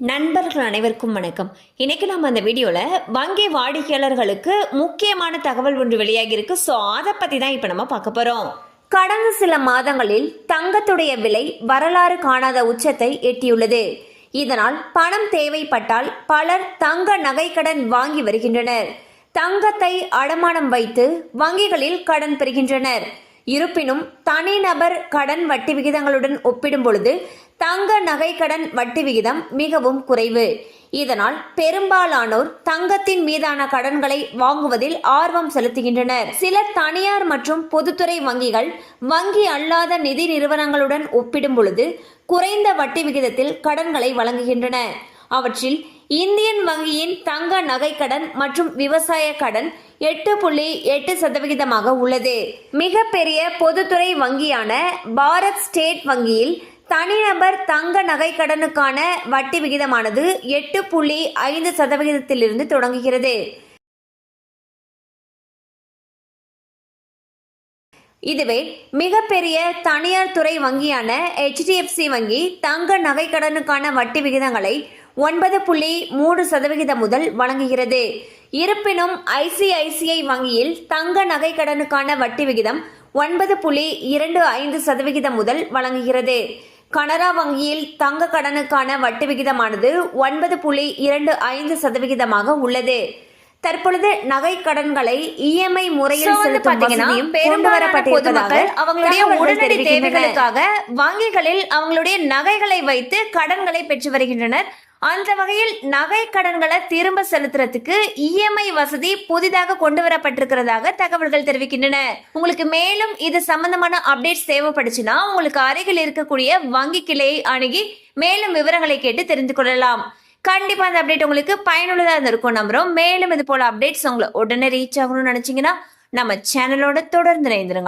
நண்பர்கள் அனைவருக்கும் வணக்கம். இன்னைக்கு நம்ம அந்த வீடியோவில் வங்கி வாடிக்கையாளர்களுக்கு முக்கியமான தகவல் ஒன்று வெளியாகி இருக்கு. ஸோ அதை பற்றி தான் இப்போ நம்ம பார்க்க போகிறோம் கடந்த சில மாதங்களில் தங்கத்துடைய விலை வரலாறு காணாத உச்சத்தை எட்டியுள்ளது. இதனால் பணம் தேவைப்பட்டால் பலர் தங்க நகைக்கடன் வாங்கி வருகின்றனர். தங்கத்தை அடமானம் வைத்து வங்கிகளில் கடன் பெறுகின்றனர். இருப்பினும் தனிநபர் கடன் வட்டி விகிதங்களுடன் ஒப்பிடும் பொழுது தங்க நகை கடன் வட்டி விகிதம் மிகவும் குறைவு. இதனால் பெரும்பாலானோர் தங்கத்தின் மீதான கடன்களை வாங்குவதில் ஆர்வம் செலுத்துகின்றனர். சில தனியார் மற்றும் பொதுத்துறை வங்கிகள் வங்கி அல்லாத நிதி நிறுவனங்களுடன் ஒப்பிடும் பொழுது குறைந்த வட்டி விகிதத்தில் கடன்களை வழங்குகின்றன. அவற்றில் இந்தியன் வங்கியின் தங்க நகை கடன் மற்றும் விவசாய கடன் எட்டு புள்ளி எட்டு சதவிகிதமாக உள்ளது. மிகப்பெரிய பொதுத்துறை வங்கியான பாரத் ஸ்டேட் வங்கியில் தனிநபர் தங்க நகை கடனுக்கான வட்டி விகிதமானது எட்டு புள்ளி ஐந்து சதவிகிதத்திலிருந்து தொடங்குகிறது. இதுவே மிகப்பெரிய தனியார் துறை வங்கியான ஹெச்டிஎஃப்சி வங்கி தங்க நகை கடனுக்கான வட்டி விகிதங்களை ஒன்பது புள்ளி மூன்று சதவிகிதம் முதல் வழங்குகிறது. இருப்பினும் ஐசிஐசிஐ வங்கியில் தங்க நகை கடனுக்கான வட்டி விகிதம் ஒன்பது புள்ளி இரண்டு ஐந்து சதவிகிதம் முதல் வழங்குகிறது. கனரா வங்கியில் தங்க கடனுக்கான வட்டி விகிதமானது ஒன்பது புள்ளி இரண்டு ஐந்து சதவிகிதமாக உள்ளது. தற்பொழுது நகை கடன்களை இஎம்ஐ முறையில் செலுத்தும் பெரும்பாலான அவங்களுடைய உடனடி. தேவைகளுக்காக வங்கிகளில் அவங்களுடைய நகைகளை வைத்து கடன்களை பெற்று வருகின்றனர். அந்த வகையில் நகை கடன்களை திரும்ப செலுத்துறதுக்கு இஎம்ஐ வசதி புதிதாக கொண்டு வரப்பட்டிருக்கிறதாக தகவல்கள் தெரிவிக்கின்றன. உங்களுக்கு மேலும் இது சம்பந்தமான அப்டேட்ஸ் தேவைப்படுச்சுன்னா உங்களுக்கு அருகில் இருக்கக்கூடிய வங்கி கிளையை அணுகி மேலும் விவரங்களை கேட்டு தெரிந்து கொள்ளலாம். கண்டிப்பா அந்த அப்டேட் உங்களுக்கு பயனுள்ளதா இருந்திருக்கும் நம்புறோம். மேலும் இது போல அப்டேட்ஸ் உங்களை உடனே ரீச் ஆகணும்னு நினைச்சீங்கன்னா நம்ம சேனலோட தொடர்ந்து இணைந்துருங்க.